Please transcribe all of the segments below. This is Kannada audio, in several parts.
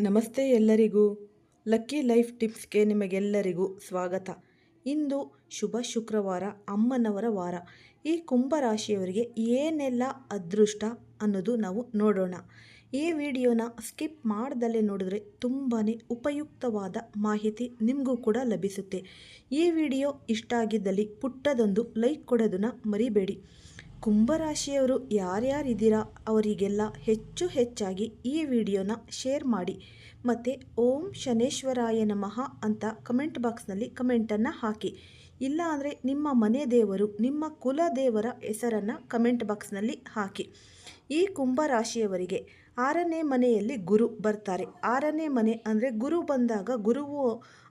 ನಮಸ್ತೆ ಎಲ್ಲರಿಗೂ. ಲಕ್ಕಿ ಲೈಫ್ ಟಿಪ್ಸ್ಗೆ ನಿಮಗೆಲ್ಲರಿಗೂ ಸ್ವಾಗತ. ಇಂದು ಶುಭ ಶುಕ್ರವಾರ, ಅಮ್ಮನವರ ವಾರ. ಈ ಕುಂಭರಾಶಿಯವರಿಗೆ ಏನೆಲ್ಲ ಅದೃಷ್ಟ ಅನ್ನೋದು ನಾವು ನೋಡೋಣ. ಈ ವಿಡಿಯೋನ ಸ್ಕಿಪ್ ಮಾಡ್ದಲೇ ನೋಡಿದ್ರೆ ತುಂಬಾ ಉಪಯುಕ್ತವಾದ ಮಾಹಿತಿ ನಿಮಗೂ ಕೂಡ ಲಭಿಸುತ್ತೆ. ಈ ವಿಡಿಯೋ ಇಷ್ಟ ಆಗಿದ್ದಲ್ಲಿ ಪುಟ್ಟದೊಂದು ಲೈಕ್ ಕೊಡೋದನ್ನು ಮರಿಬೇಡಿ. ಕುಂಭರಾಶಿಯವರು ಯಾರ್ಯಾರಿದ್ದೀರಾ ಅವರಿಗೆಲ್ಲ ಹೆಚ್ಚು ಹೆಚ್ಚಾಗಿ ಈ ವಿಡಿಯೋನ ಶೇರ್ ಮಾಡಿ. ಮತ್ತು ಓಂ ಶನೇಶ್ವರಾಯ ನಮಃ ಅಂತ ಕಮೆಂಟ್ ಬಾಕ್ಸ್ನಲ್ಲಿ ಕಮೆಂಟನ್ನು ಹಾಕಿ. ಇಲ್ಲ ಅಂದರೆ ನಿಮ್ಮ ಮನೆ ದೇವರು, ನಿಮ್ಮ ಕುಲ ದೇವರ ಹೆಸರನ್ನು ಕಮೆಂಟ್ ಬಾಕ್ಸ್ನಲ್ಲಿ ಹಾಕಿ. ಈ ಕುಂಭರಾಶಿಯವರಿಗೆ ಆರನೇ ಮನೆಯಲ್ಲಿ ಗುರು ಬರ್ತಾರೆ. ಆರನೇ ಮನೆ ಅಂದರೆ ಗುರು ಬಂದಾಗ ಗುರುವು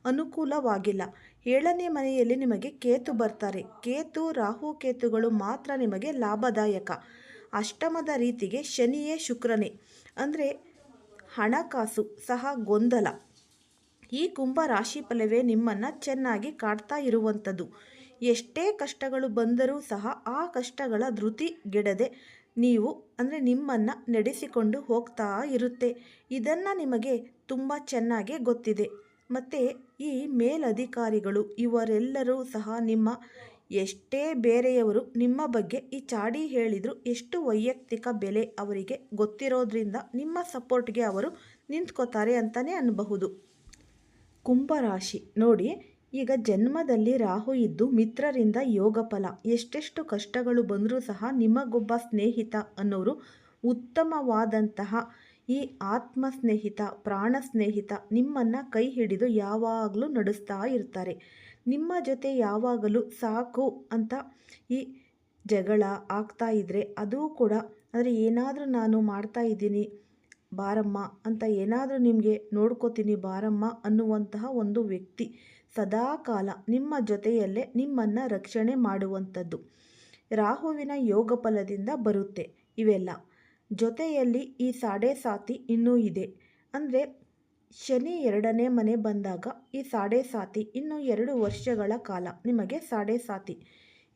ಅನುಕೂಲವಾಗಿಲ್ಲ. ಏಳನೇ ಮನೆಯಲ್ಲಿ ನಿಮಗೆ ಕೇತು ಬರ್ತಾರೆ. ಕೇತು, ರಾಹು ಕೇತುಗಳು ಮಾತ್ರ ನಿಮಗೆ ಲಾಭದಾಯಕ. ಅಷ್ಟಮದ ರೀತಿಗೆ ಶನಿಯೇ ಶುಕ್ರನೇ. ಅಂದರೆ ಹಣಕಾಸು ಸಹ ಗೊಂದಲ. ಈ ಕುಂಭ ರಾಶಿ ಫಲವೇ ನಿಮ್ಮನ್ನು ಚೆನ್ನಾಗಿ ಕಾಡ್ತಾ ಇರುವಂಥದ್ದು ಎಷ್ಟೇ ಕಷ್ಟಗಳು ಬಂದರೂ ಸಹ ಆ ಕಷ್ಟಗಳ ಧೃತಿಗೆಡದೆ ನೀವು ಅಂದರೆ ನಿಮ್ಮನ್ನು ನಡೆಸಿಕೊಂಡು ಹೋಗ್ತಾ ಇರುತ್ತೆ. ಇದನ್ನು ನಿಮಗೆ ತುಂಬ ಚೆನ್ನಾಗಿ ಗೊತ್ತಿದೆ. ಮತ್ತು ಈ ಮೇಲಧಿಕಾರಿಗಳು ಇವರೆಲ್ಲರೂ ಸಹ ನಿಮ್ಮ, ಎಷ್ಟೇ ಬೇರೆಯವರು ನಿಮ್ಮ ಬಗ್ಗೆ ಈ ಚಾಡಿ ಹೇಳಿದರೂ ಎಷ್ಟು ವೈಯಕ್ತಿಕ ಬೆಲೆ ಅವರಿಗೆ ಗೊತ್ತಿರೋದ್ರಿಂದ ನಿಮ್ಮ ಸಪೋರ್ಟ್ಗೆ ಅವರು ನಿಂತ್ಕೋತಾರೆ ಅಂತಲೇ ಅನ್ನಬಹುದು ಕುಂಭರಾಶಿ ನೋಡಿ ಈಗ ಜನ್ಮದಲ್ಲಿ ರಾಹು ಇದ್ದು ಮಿತ್ರರಿಂದ ಯೋಗ ಫಲ ಎಷ್ಟೆಷ್ಟು ಕಷ್ಟಗಳು ಬಂದರೂ ಸಹ ನಿಮಗೊಬ್ಬ ಸ್ನೇಹಿತ ಅನ್ನೋರು ಉತ್ತಮವಾದಂತಹ ಈ ಆತ್ಮ ಸ್ನೇಹಿತ ಪ್ರಾಣ ಸ್ನೇಹಿತ ನಿಮ್ಮನ್ನು ಕೈ ಹಿಡಿದು ಯಾವಾಗಲೂ ನಡೆಸ್ತಾ ಇರ್ತಾರೆ. ನಿಮ್ಮ ಜೊತೆ ಯಾವಾಗಲೂ ಸಾಕು ಅಂತ ಈ ಜಗಳ ಆಗ್ತಾ ಇದ್ದರೆ ಅದೂ ಕೂಡ ಅಂದರೆ ಏನಾದರೂ ನಾನು ಮಾಡ್ತಾ ಇದ್ದೀನಿ ಬಾರಮ್ಮ ಅಂತ ಏನಾದರೂ ನಿಮಗೆ ನೋಡ್ಕೋತೀನಿ ಬಾರಮ್ಮ ಅನ್ನುವಂತಹ ಒಂದು ವ್ಯಕ್ತಿ ಸದಾಕಾಲ ನಿಮ್ಮ ಜೊತೆಯಲ್ಲೇ ನಿಮ್ಮನ್ನು ರಕ್ಷಣೆ ಮಾಡುವಂಥದ್ದು. ರಾಹುವಿನ ಯೋಗ ಫಲದಿಂದ ಬರುತ್ತೆ ಇವೆಲ್ಲ. ಜೊತೆಯಲ್ಲಿ ಈ ಸಾಡೆ ಸಾತಿ ಇನ್ನೂ ಇದೆ. ಅಂದರೆ ಶನಿ ಎರಡನೇ ಮನೆ ಬಂದಾಗ ಈ ಸಾಡೆ ಸಾತಿ ಇನ್ನೂ ಎರಡು ವರ್ಷಗಳ ಕಾಲ ನಿಮಗೆ ಸಾಡೆ ಸಾತಿ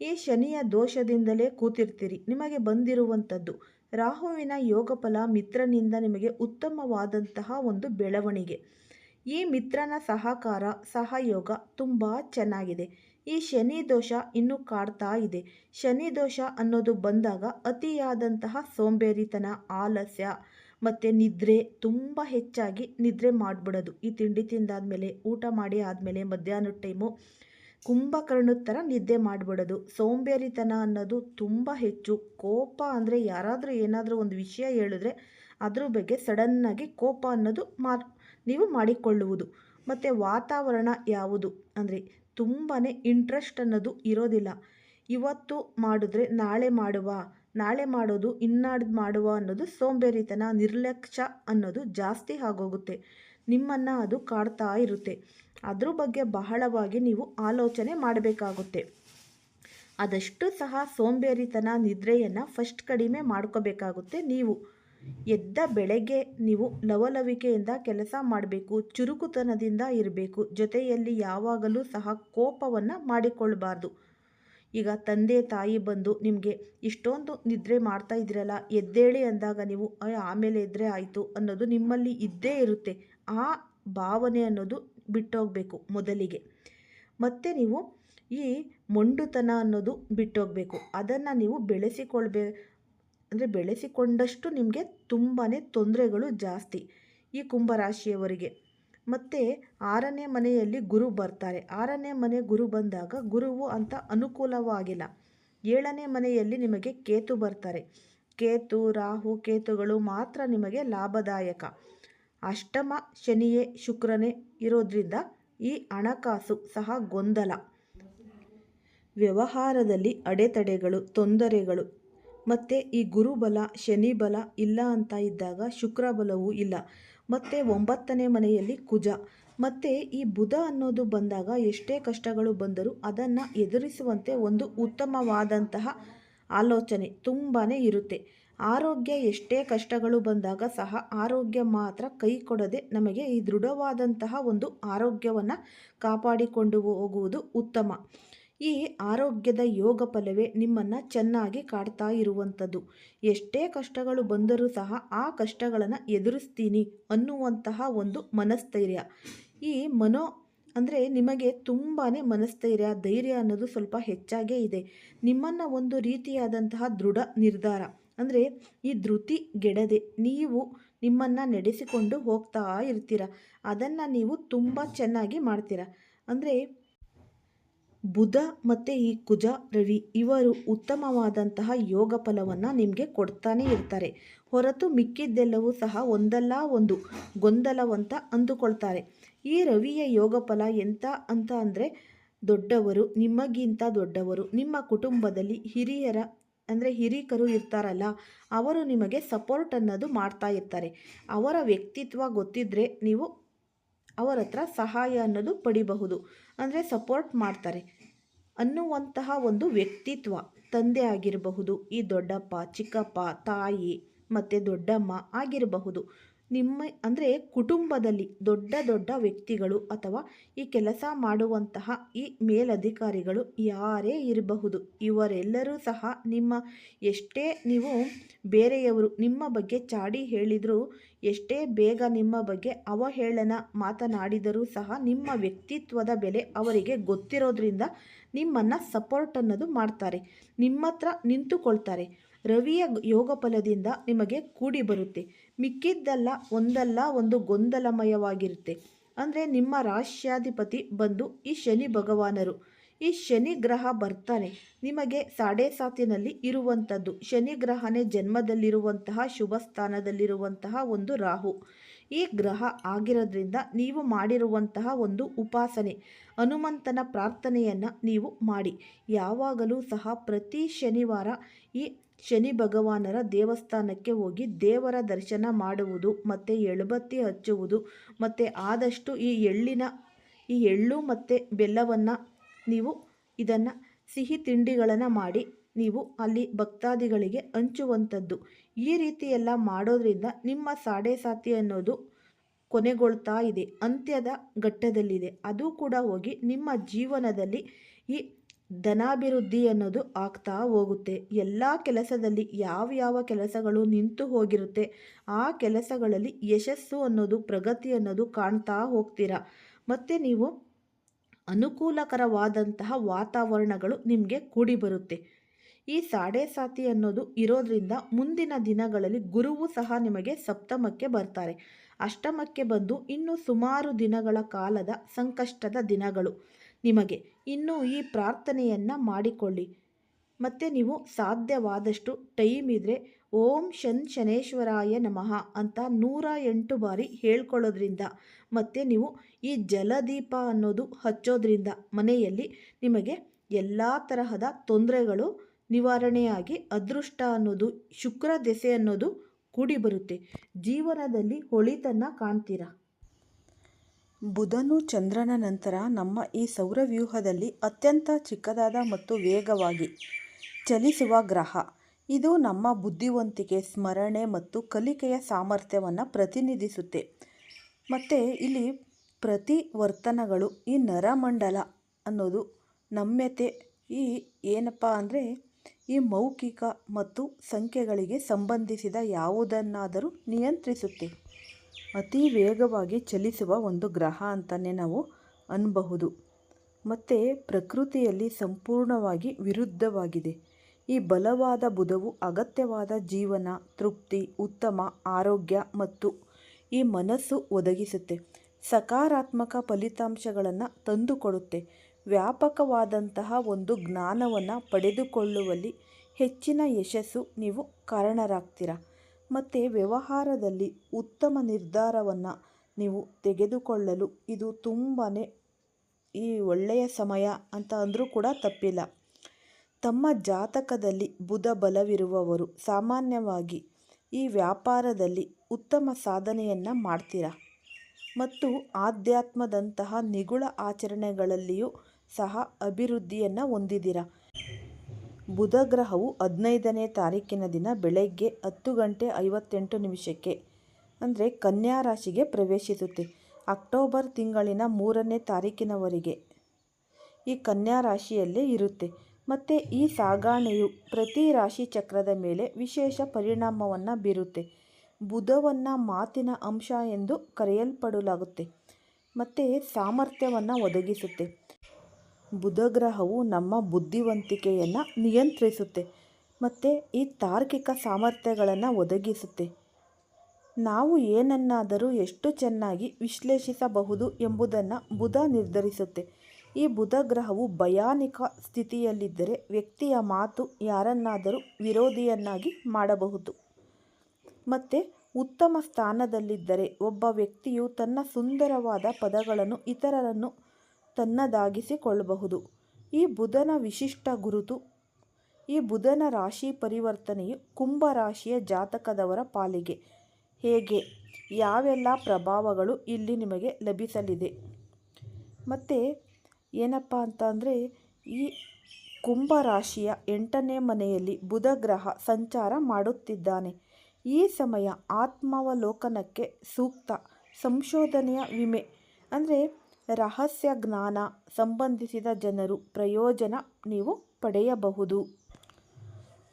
ಈ ಶನಿಯ ದೋಷದಿಂದಲೇ ಕೂತಿರ್ತೀರಿ. ನಿಮಗೆ ಬಂದಿರುವಂಥದ್ದು. ರಾಹುವಿನ ಯೋಗ ಫಲ ಮಿತ್ರನಿಂದ ನಿಮಗೆ ಉತ್ತಮವಾದಂತಹ ಒಂದು ಬೆಳವಣಿಗೆ. ಈ ಮಿತ್ರನ ಸಹಕಾರ, ಸಹಯೋಗ ತುಂಬ ಚೆನ್ನಾಗಿದೆ. ಈ ಶನಿ ದೋಷ ಇನ್ನೂ ಕಾಡ್ತಾ ಇದೆ. ಶನಿ ದೋಷ ಅನ್ನೋದು ಬಂದಾಗ ಅತಿಯಾದಂತಹ ಸೋಂಬೇರಿತನ, ಆಲಸ್ಯ ಮತ್ತು ನಿದ್ರೆ ತುಂಬ ಹೆಚ್ಚಾಗಿ ನಿದ್ರೆ ಮಾಡಿಬಿಡೋದು. ಈ ತಿಂಡಿ ತಿಂದಾದಮೇಲೆ, ಊಟ ಮಾಡಿ ಆದಮೇಲೆ ಮಧ್ಯಾಹ್ನದ ಟೈಮು ಕುಂಭಕರ್ಣದ ಥರ ನಿದ್ದೆ ಮಾಡಿಬಿಡೋದು. ಸೋಂಬೇರಿತನ ಅನ್ನೋದು ತುಂಬ ಹೆಚ್ಚು. ಕೋಪ ಅಂದರೆ ಯಾರಾದರೂ ಏನಾದರೂ ಒಂದು ವಿಷಯ ಹೇಳಿದ್ರೆ ಅದ್ರ ಬಗ್ಗೆ ಸಡನ್ನಾಗಿ ಕೋಪ ಅನ್ನೋದು ಮಾ ನೀವು ಮಾಡಿಕೊಳ್ಳುವುದು. ಮತ್ತು ವಾತಾವರಣ ಯಾವುದು? ಅಂದರೆ ತುಂಬಾ ಇಂಟ್ರೆಸ್ಟ್ ಅನ್ನೋದು ಇರೋದಿಲ್ಲ. ಇವತ್ತು ಮಾಡಿದ್ರೆ ನಾಳೆ ಮಾಡುವ, ನಾಳೆ ಮಾಡೋದು ಇನ್ನಾಡ್ದು ಮಾಡುವ ಅನ್ನೋದು ಸೋಂಬೇರಿತನ, ನಿರ್ಲಕ್ಷ್ಯ ಅನ್ನೋದು ಜಾಸ್ತಿ ಆಗೋಗುತ್ತೆ. ನಿಮ್ಮನ್ನು ಅದು ಕಾಡ್ತಾ ಇರುತ್ತೆ. ಅದ್ರ ಬಗ್ಗೆ ಬಹಳವಾಗಿ ನೀವು ಆಲೋಚನೆ ಮಾಡಬೇಕಾಗುತ್ತೆ. ಆದಷ್ಟು ಸಹ ಸೋಂಬೇರಿತನ, ನಿದ್ರೆಯನ್ನು ಫಸ್ಟ್ ಕಡಿಮೆ ಮಾಡ್ಕೋಬೇಕಾಗುತ್ತೆ ನೀವು. ಎದ್ದ ಬೆಳಗ್ಗೆ ನೀವು ಲವಲವಿಕೆಯಿಂದ ಕೆಲಸ ಮಾಡಬೇಕು, ಚುರುಕುತನದಿಂದ ಇರಬೇಕು, ಜೊತೆಯಲ್ಲಿ ಯಾವಾಗಲೂ ಸಹ ಕೋಪವನ್ನು ಮಾಡಿಕೊಳ್ಳಬಾರ್ದು ಈಗ ತಂದೆ ತಾಯಿ ಬಂದು ನಿಮಗೆ ಇಷ್ಟೊಂದು ನಿದ್ರೆ ಮಾಡ್ತಾ ಇದ್ರಲ್ಲ, ಎದ್ದೇಳಿ ಅಂದಾಗ ನೀವು ಆಮೇಲೆ ಎದ್ರೆ ಆಯಿತು ಅನ್ನೋದು ನಿಮ್ಮಲ್ಲಿ ಇದ್ದೇ ಇರುತ್ತೆ. ಆ ಭಾವನೆ ಅನ್ನೋದು ಬಿಟ್ಟೋಗಬೇಕು ಮೊದಲಿಗೆ. ಮತ್ತು ನೀವು ಈ ಮೊಂಡುತನ ಅನ್ನೋದು ಬಿಟ್ಟೋಗಬೇಕು. ಅದನ್ನು ನೀವು ಬೆಳೆಸಿಕೊಳ್ಬೇ ಅಂದರೆ ಬೆಳೆಸಿಕೊಂಡಷ್ಟು ನಿಮಗೆ ತುಂಬಾ ತೊಂದರೆಗಳು ಜಾಸ್ತಿ ಈ ಕುಂಭರಾಶಿಯವರಿಗೆ. ಮತ್ತು ಆರನೇ ಮನೆಯಲ್ಲಿ ಗುರು ಬರ್ತಾರೆ. ಆರನೇ ಮನೆ ಗುರು ಬಂದಾಗ ಗುರುವು ಅಂತ ಅನುಕೂಲವಾಗಿಲ್ಲ. ಏಳನೇ ಮನೆಯಲ್ಲಿ ನಿಮಗೆ ಕೇತು ಬರ್ತಾರೆ. ಕೇತು, ರಾಹು, ಕೇತುಗಳು ಮಾತ್ರ ನಿಮಗೆ ಲಾಭದಾಯಕ. ಅಷ್ಟಮ ಶನಿಯೇ ಶುಕ್ರನೇ ಇರೋದ್ರಿಂದ ಈ ಹಣಕಾಸು ಸಹ ಗೊಂದಲ. ವ್ಯವಹಾರದಲ್ಲಿ ಅಡೆತಡೆಗಳು, ತೊಂದರೆಗಳು ಮತ್ತು ಈ ಗುರುಬಲ ಶನಿ ಬಲ ಇಲ್ಲ ಅಂತ ಇದ್ದಾಗ ಶುಕ್ರ ಬಲವೂ ಇಲ್ಲ. ಮತ್ತು ಒಂಬತ್ತನೇ ಮನೆಯಲ್ಲಿ ಕುಜ. ಮತ್ತು ಈ ಬುಧ ಅನ್ನೋದು ಬಂದಾಗ ಎಷ್ಟೇ ಕಷ್ಟಗಳು ಬಂದರೂ ಅದನ್ನು ಎದುರಿಸುವಂತೆ ಒಂದು ಉತ್ತಮವಾದಂತಹ ಆಲೋಚನೆ ತುಂಬಾ ಇರುತ್ತೆ. ಆರೋಗ್ಯ ಎಷ್ಟೇ ಕಷ್ಟಗಳು ಬಂದಾಗ ಸಹ ಆರೋಗ್ಯ ಮಾತ್ರ ಕೈ ಕೊಡದೆ ನಮಗೆ ಈ ದೃಢವಾದಂತಹ ಒಂದು ಆರೋಗ್ಯವನ್ನು ಕಾಪಾಡಿಕೊಂಡು ಹೋಗುವುದು ಉತ್ತಮ. ಈ ಆರೋಗ್ಯದ ಯೋಗ ಫಲವೇ ನಿಮ್ಮನ್ನು ಚೆನ್ನಾಗಿ ಕಾಡ್ತಾ ಇರುವಂಥದ್ದು ಎಷ್ಟೇ ಕಷ್ಟಗಳು ಬಂದರೂ ಸಹ ಆ ಕಷ್ಟಗಳನ್ನು ಎದುರಿಸ್ತೀನಿ ಅನ್ನುವಂತಹ ಒಂದು ಮನಸ್ಥೈರ್ಯ. ಈ ಮನೋ ಅಂದರೆ ನಿಮಗೆ ತುಂಬಾ ಮನಸ್ಥೈರ್ಯ, ಧೈರ್ಯ ಅನ್ನೋದು ಸ್ವಲ್ಪ ಹೆಚ್ಚಾಗೇ ಇದೆ. ನಿಮ್ಮನ್ನು ಒಂದು ರೀತಿಯಾದಂತಹ ದೃಢ ನಿರ್ಧಾರ. ಅಂದರೆ ಈ ಧೃತಿ ಗೆಡದೆ ನೀವು ನಿಮ್ಮನ್ನು ನಡೆಸಿಕೊಂಡು ಹೋಗ್ತಾ ಇರ್ತೀರ. ಅದನ್ನು ನೀವು ತುಂಬ ಚೆನ್ನಾಗಿ ಮಾಡ್ತೀರ. ಅಂದರೆ ಬುಧ ಮತ್ತು ಈ ಕುಜ, ರವಿ ಇವರು ಉತ್ತಮವಾದಂತಹ ಯೋಗ ಫಲವನ್ನು ನಿಮಗೆ ಕೊಡ್ತಾನೆ ಇರ್ತಾರೆ. ಹೊರತು ಮಿಕ್ಕಿದ್ದೆಲ್ಲವೂ ಸಹ ಒಂದಲ್ಲ ಒಂದು ಗೊಂದಲವಂತ ಅಂದುಕೊಳ್ತಾರೆ. ಈ ರವಿಯ ಯೋಗ ಫಲ ಎಂತ ಅಂತ ಅಂದರೆ, ದೊಡ್ಡವರು, ನಿಮಗಿಂತ ದೊಡ್ಡವರು, ನಿಮ್ಮ ಕುಟುಂಬದಲ್ಲಿ ಹಿರಿಯರ, ಅಂದರೆ ಹಿರಿಕರು ಇರ್ತಾರಲ್ಲ, ಅವರು ನಿಮಗೆ ಸಪೋರ್ಟ್ ಅನ್ನೋದು ಮಾಡ್ತಾ ಇರ್ತಾರೆ. ಅವರ ವ್ಯಕ್ತಿತ್ವ ಗೊತ್ತಿದ್ದರೆ ನೀವು ಅವರ ಹತ್ರ ಸಹಾಯ ಅನ್ನೋದು ಪಡಿಬಹುದು. ಅಂದರೆ ಸಪೋರ್ಟ್ ಮಾಡ್ತಾರೆ. ಅನ್ನುವಂತಹ ಒಂದು ವ್ಯಕ್ತಿತ್ವ ತಂದೆ ಆಗಿರಬಹುದು. ಈ ದೊಡ್ಡಪ್ಪ, ಚಿಕ್ಕಪ್ಪ, ತಾಯಿ, ಮತ್ತು ದೊಡ್ಡಮ್ಮ ಆಗಿರಬಹುದು. ನಿಮ್ಮ, ಅಂದರೆ ಕುಟುಂಬದಲ್ಲಿ ದೊಡ್ಡ ದೊಡ್ಡ ವ್ಯಕ್ತಿಗಳು ಅಥವಾ ಈ ಕೆಲಸ ಮಾಡುವಂತಹ ಈ ಮೇಲಧಿಕಾರಿಗಳು ಯಾರೇ ಇರಬಹುದು, ಇವರೆಲ್ಲರೂ ಸಹ ನಿಮ್ಮ, ಎಷ್ಟೇ ನೀವು ಬೇರೆಯವರು ನಿಮ್ಮ ಬಗ್ಗೆ ಚಾಡಿ ಹೇಳಿದರೂ, ಎಷ್ಟೇ ಬೇಗ ನಿಮ್ಮ ಬಗ್ಗೆ ಅವಹೇಳನ ಮಾತನಾಡಿದರೂ ಸಹ ನಿಮ್ಮ ವ್ಯಕ್ತಿತ್ವದ ಬೆಲೆ ಅವರಿಗೆ ಗೊತ್ತಿರೋದ್ರಿಂದ ನಿಮ್ಮನ್ನು ಸಪೋರ್ಟ್ ಅನ್ನೋದು ಮಾಡ್ತಾರೆ, ನಿಮ್ಮ ಹತ್ರ ನಿಂತುಕೊಳ್ತಾರೆ. ರವಿಯ ಯೋಗ ಫಲದಿಂದ ನಿಮಗೆ ಕೂಡಿ ಬರುತ್ತೆ. ಮಿಕ್ಕಿದ್ದೆಲ್ಲ, ಒಂದಲ್ಲ, ಒಂದು ಗೊಂದಲಮಯವಾಗಿರುತ್ತೆ. ಅಂದರೆ ನಿಮ್ಮ ರಾಶ್ಯಾಧಿಪತಿ ಬಂದು ಈ ಶನಿ ಭಗವಾನರು. ಈ ಶನಿ ಗ್ರಹ ಬರ್ತಾನೆ. ನಿಮಗೆ ಸಾಡೆ ಸಾತಿನಲ್ಲಿ ಇರುವಂಥದ್ದು. ಶನಿ ಗ್ರಹನೇ ಜನ್ಮದಲ್ಲಿರುವಂತಹ, ಶುಭ ಸ್ಥಾನದಲ್ಲಿರುವಂತಹ ಒಂದು ರಾಹು. ಈ ಗ್ರಹ ಆಗಿರೋದ್ರಿಂದ ನೀವು ಮಾಡಿರುವಂತಹ ಒಂದು ಉಪಾಸನೆ, ಹನುಮಂತನ ಪ್ರಾರ್ಥನೆಯನ್ನು ನೀವು ಮಾಡಿ. ಯಾವಾಗಲೂ ಸಹ ಪ್ರತಿ ಶನಿವಾರ ಈ ಶನಿ ಭಗವಾನರ ದೇವಸ್ಥಾನಕ್ಕೆ ಹೋಗಿ ದೇವರ ದರ್ಶನ ಮಾಡುವುದು, ಮತ್ತು ಎಳುಬತ್ತಿ ಹಚ್ಚುವುದು, ಮತ್ತು ಆದಷ್ಟು ಈ ಎಳ್ಳಿನ, ಈ ಎಳ್ಳು ಮತ್ತು ಬೆಲ್ಲವನ್ನು ನೀವು ಇದನ್ನು ಸಿಹಿ ತಿಂಡಿಗಳನ್ನು ಮಾಡಿ ನೀವು ಅಲ್ಲಿ ಭಕ್ತಾದಿಗಳಿಗೆ ಹಂಚುವಂಥದ್ದು. ಈ ರೀತಿ ಎಲ್ಲ ಮಾಡೋದ್ರಿಂದ ನಿಮ್ಮ ಸಾಡೆ ಸಾತಿ ಅನ್ನೋದು ಕೊನೆಗೊಳ್ತಾ ಇದೆ, ಅಂತ್ಯದ ಘಟ್ಟದಲ್ಲಿದೆ. ಅದು ಕೂಡ ಹೋಗಿ ನಿಮ್ಮ ಜೀವನದಲ್ಲಿ ಈ ಧನಾಭಿವೃದ್ಧಿ ಅನ್ನೋದು ಆಗ್ತಾ ಹೋಗುತ್ತೆ. ಎಲ್ಲ ಕೆಲಸದಲ್ಲಿ ಯಾವ ಯಾವ ಕೆಲಸಗಳು ನಿಂತು ಹೋಗಿರುತ್ತೆ, ಆ ಕೆಲಸಗಳಲ್ಲಿ ಯಶಸ್ಸು ಅನ್ನೋದು, ಪ್ರಗತಿ ಅನ್ನೋದು ಕಾಣ್ತಾ ಹೋಗ್ತೀರಾ? ಮತ್ತು ನೀವು ಅನುಕೂಲಕರವಾದಂತಹ ವಾತಾವರಣಗಳು ನಿಮಗೆ ಕೂಡಿ ಬರುತ್ತೆ. ಈ ಸಾಡೆ ಸಾತಿ ಅನ್ನೋದು ಇರೋದ್ರಿಂದ ಮುಂದಿನ ದಿನಗಳಲ್ಲಿ ಗುರುವು ಸಹ ನಿಮಗೆ ಸಪ್ತಮಕ್ಕೆ ಬರ್ತಾರೆ. ಅಷ್ಟಮಕ್ಕೆ ಬಂದು ಇನ್ನು ಸುಮಾರು ದಿನಗಳ ಕಾಲದ ಸಂಕಷ್ಟದ ದಿನಗಳು. ನಿಮಗೆ. ಇನ್ನು ಈ ಪ್ರಾರ್ಥನೆಯನ್ನು ಮಾಡಿಕೊಳ್ಳಿ. ಮತ್ತು ನೀವು ಸಾಧ್ಯವಾದಷ್ಟು ಟೈಮ್ ಇದ್ದರೆ ಓಂ ಶನ್ ಶನೇಶ್ವರಾಯ ನಮಃ ಅಂತ ನೂರ ಎಂಟು ಬಾರಿ ಹೇಳ್ಕೊಳ್ಳೋದ್ರಿಂದ, ಮತ್ತು ನೀವು ಈ ಜಲದೀಪ ಅನ್ನೋದು ಹಚ್ಚೋದ್ರಿಂದ ಮನೆಯಲ್ಲಿ ನಿಮಗೆ ಎಲ್ಲ ತರಹದ ತೊಂದರೆಗಳು ನಿವಾರಣೆಯಾಗಿ ಅದೃಷ್ಟ ಅನ್ನೋದು, ಶುಕ್ರ ದೆಸೆ ಅನ್ನೋದು ಕೂಡಿ ಬರುತ್ತೆ. ಜೀವನದಲ್ಲಿ ಹೊಳಿತನ್ನು ಕಾಣ್ತೀರಾ? ಬುಧನು ಚಂದ್ರನ ನಂತರ ನಮ್ಮ ಈ ಸೌರವ್ಯೂಹದಲ್ಲಿ ಅತ್ಯಂತ ಚಿಕ್ಕದಾದ ಮತ್ತು ವೇಗವಾಗಿ ಚಲಿಸುವ ಗ್ರಹ. ಇದು ನಮ್ಮ ಬುದ್ಧಿವಂತಿಕೆ, ಸ್ಮರಣೆ ಮತ್ತು ಕಲಿಕೆಯ ಸಾಮರ್ಥ್ಯವನ್ನು ಪ್ರತಿನಿಧಿಸುತ್ತೆ. ಮತ್ತು ಇಲ್ಲಿ ಪ್ರತಿವರ್ತನಗಳು, ಈ ನರಮಂಡಲ ಅನ್ನೋದು ನಮ್ಯತೆ, ಈ ಏನಪ್ಪ ಅಂದರೆ ಈ ಮೌಖಿಕ ಮತ್ತು ಸಂಖ್ಯೆಗಳಿಗೆ ಸಂಬಂಧಿಸಿದ ಯಾವುದನ್ನಾದರೂ ನಿಯಂತ್ರಿಸುತ್ತೆ. ಅತಿ ವೇಗವಾಗಿ ಚಲಿಸುವ ಒಂದು ಗ್ರಹ ಅಂತಲೇ ನಾವು ಅನ್ನಬಹುದು ಮತ್ತು ಪ್ರಕೃತಿಯಲ್ಲಿ ಸಂಪೂರ್ಣವಾಗಿ ವಿರುದ್ಧವಾಗಿದೆ. ಈ ಬಲವಾದ ಬುಧವು ಅಗತ್ಯವಾದ ಜೀವನ, ತೃಪ್ತಿ, ಉತ್ತಮ, ಆರೋಗ್ಯ ಮತ್ತು ಈ ಮನಸ್ಸು ಒದಗಿಸುತ್ತೆ. ಸಕಾರಾತ್ಮಕ ಫಲಿತಾಂಶಗಳನ್ನು ತಂದುಕೊಡುತ್ತೆ. ವ್ಯಾಪಕವಾದಂತಹ ಒಂದು ಜ್ಞಾನವನ್ನು ಪಡೆದುಕೊಳ್ಳುವಲ್ಲಿ ಹೆಚ್ಚಿನ ಯಶಸ್ಸು ನೀವು ಕಾರಣರಾಗ್ತೀರ? ಮತ್ತು ವ್ಯವಹಾರದಲ್ಲಿ ಉತ್ತಮ ನಿರ್ಧಾರವನ್ನು ನೀವು ತೆಗೆದುಕೊಳ್ಳಲು ಇದು ತುಂಬಾ ಈ ಒಳ್ಳೆಯ ಸಮಯ ಅಂತ ಅಂದರೂ ಕೂಡ ತಪ್ಪಿಲ್ಲ. ತಮ್ಮ ಜಾತಕದಲ್ಲಿ ಬುಧ ಬಲವಿರುವವರು ಸಾಮಾನ್ಯವಾಗಿ ಈ ವ್ಯಾಪಾರದಲ್ಲಿ ಉತ್ತಮ ಸಾಧನೆಯನ್ನು ಮಾಡ್ತೀರ? ಮತ್ತು ಆಧ್ಯಾತ್ಮದಂತಹ ನಿಗುಳ ಆಚರಣೆಗಳಲ್ಲಿಯೂ ಸಹ ಅಭಿವೃದ್ಧಿಯನ್ನು ಹೊಂದಿದ್ದೀರ? ಬುಧ ಗ್ರಹವು ಹದಿನೈದನೇ ತಾರೀಕಿನ ದಿನ ಬೆಳಗ್ಗೆ ಹತ್ತು ಗಂಟೆ ಐವತ್ತೆಂಟು ನಿಮಿಷಕ್ಕೆ, ಅಂದರೆ ಕನ್ಯಾ ರಾಶಿಗೆ ಪ್ರವೇಶಿಸುತ್ತೆ. ಅಕ್ಟೋಬರ್ ತಿಂಗಳಿನ ಮೂರನೇ ತಾರೀಕಿನವರೆಗೆ ಈ ಕನ್ಯಾ ರಾಶಿಯಲ್ಲೇ ಇರುತ್ತೆ. ಮತ್ತು ಈ ಸಾಗಾಣೆಯು ಪ್ರತಿ ರಾಶಿ ಚಕ್ರದ ಮೇಲೆ ವಿಶೇಷ ಪರಿಣಾಮವನ್ನು ಬೀರುತ್ತೆ. ಬುಧವನ್ನು ಮಾತಿನ ಅಂಶ ಎಂದು ಕರೆಯಲ್ಪಡಲಾಗುತ್ತೆ. ಮತ್ತು ಸಾಮರ್ಥ್ಯವನ್ನು ಒದಗಿಸುತ್ತೆ. ಬುಧ ಗ್ರಹವು ನಮ್ಮ ಬುದ್ಧಿವಂತಿಕೆಯನ್ನು ನಿಯಂತ್ರಿಸುತ್ತೆ ಮತ್ತು ಈ ತಾರ್ಕಿಕ ಸಾಮರ್ಥ್ಯಗಳನ್ನು ಒದಗಿಸುತ್ತೆ. ನಾವು ಏನನ್ನಾದರೂ ಎಷ್ಟು ಚೆನ್ನಾಗಿ ವಿಶ್ಲೇಷಿಸಬಹುದು ಎಂಬುದನ್ನು ಬುಧ ನಿರ್ಧರಿಸುತ್ತೆ. ಈ ಬುಧ ಗ್ರಹವು ಭಯಾನಿಕ ಸ್ಥಿತಿಯಲ್ಲಿದ್ದರೆ ವ್ಯಕ್ತಿಯ ಮಾತು ಯಾರನ್ನಾದರೂ ವಿರೋಧಿಯನ್ನಾಗಿ ಮಾಡಬಹುದು. ಮತ್ತು ಉತ್ತಮ ಸ್ಥಾನದಲ್ಲಿದ್ದರೆ ಒಬ್ಬ ವ್ಯಕ್ತಿಯು ತನ್ನ ಸುಂದರವಾದ ಪದಗಳನ್ನು ಇತರರನ್ನು ತನ್ನದಾಗಿಸಿಕೊಳ್ಳಬಹುದು. ಈ ಬುಧನ ವಿಶಿಷ್ಟ ಗುರುತು, ಈ ಬುಧನ ರಾಶಿ ಪರಿವರ್ತನೆಯು ಕುಂಭ ರಾಶಿಯ ಜಾತಕದವರ ಪಾಲಿಗೆ. ಹೇಗೆ? ಯಾವೆಲ್ಲ ಪ್ರಭಾವಗಳು ಇಲ್ಲಿ ನಿಮಗೆ ಲಭಿಸಲಿದೆ? ಮತ್ತು ಏನಪ್ಪ ಅಂತಂದರೆ ಈ ಕುಂಭ ರಾಶಿಯ ಎಂಟನೇ ಮನೆಯಲ್ಲಿ ಬುಧ ಗ್ರಹ ಸಂಚಾರ ಮಾಡುತ್ತಿದ್ದಾನೆ. ಈ ಸಮಯ ಆತ್ಮಾವಲೋಕನಕ್ಕೆ ಸೂಕ್ತ ಸಂಶೋಧನೆಯ ವಿಮೆ. ಅಂದರೆ ರಹಸ್ಯ ಜ್ಞಾನ ಸಂಬಂಧಿಸಿದ ಜನರು ಪ್ರಯೋಜನ ನೀವು ಪಡೆಯಬಹುದು.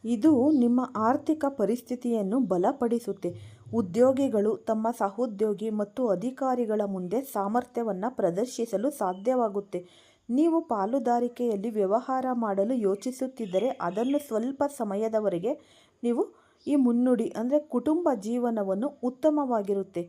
ಇದು ನಿಮ್ಮ ಆರ್ಥಿಕ ಪರಿಸ್ಥಿತಿಯನ್ನು ಬಲಪಡಿಸುತ್ತೆ. ಉದ್ಯೋಗಿಗಳು ತಮ್ಮ ಸಹೋದ್ಯೋಗಿ ಮತ್ತು ಅಧಿಕಾರಿಗಳ ಮುಂದೆ ಸಾಮರ್ಥ್ಯವನ್ನು ಪ್ರದರ್ಶಿಸಲು ಸಾಧ್ಯವಾಗುತ್ತೆ. ನೀವು ಪಾಲುದಾರಿಕೆಯಲ್ಲಿ ವ್ಯವಹಾರ ಮಾಡಲು ಯೋಚಿಸುತ್ತಿದ್ದರೆ ಅದನ್ನು ಸ್ವಲ್ಪ ಸಮಯದವರೆಗೆ ನೀವು ಈ ಮುನ್ನುಡಿ ಅಂದರೆ ಕುಟುಂಬ ಜೀವನವನ್ನು ಉತ್ತಮವಾಗಿರುತ್ತೆ.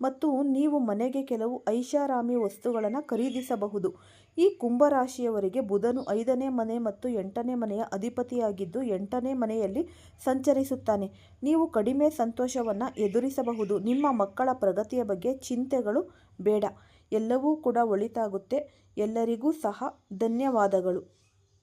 ಮತ್ತು ನೀವು ಮನೆಗೆ ಕೆಲವು ಐಷಾರಾಮಿ ವಸ್ತುಗಳನ್ನು ಖರೀದಿಸಬಹುದು. ಈ ಕುಂಭರಾಶಿಯವರಿಗೆ ಬುಧನು ಐದನೇ ಮನೆ ಮತ್ತು ಎಂಟನೇ ಮನೆಯ ಅಧಿಪತಿಯಾಗಿದ್ದು ಎಂಟನೇ ಮನೆಯಲ್ಲಿ ಸಂಚರಿಸುತ್ತಾನೆ. ನೀವು ಕಡಿಮೆ ಸಂತೋಷವನ್ನು ಎದುರಿಸಬಹುದು. ನಿಮ್ಮ ಮಕ್ಕಳ ಪ್ರಗತಿಯ ಬಗ್ಗೆ ಚಿಂತೆಗಳು ಬೇಡ. ಎಲ್ಲವೂ ಕೂಡ ಒಳಿತಾಗುತ್ತೆ. ಎಲ್ಲರಿಗೂ ಸಹ ಧನ್ಯವಾದಗಳು.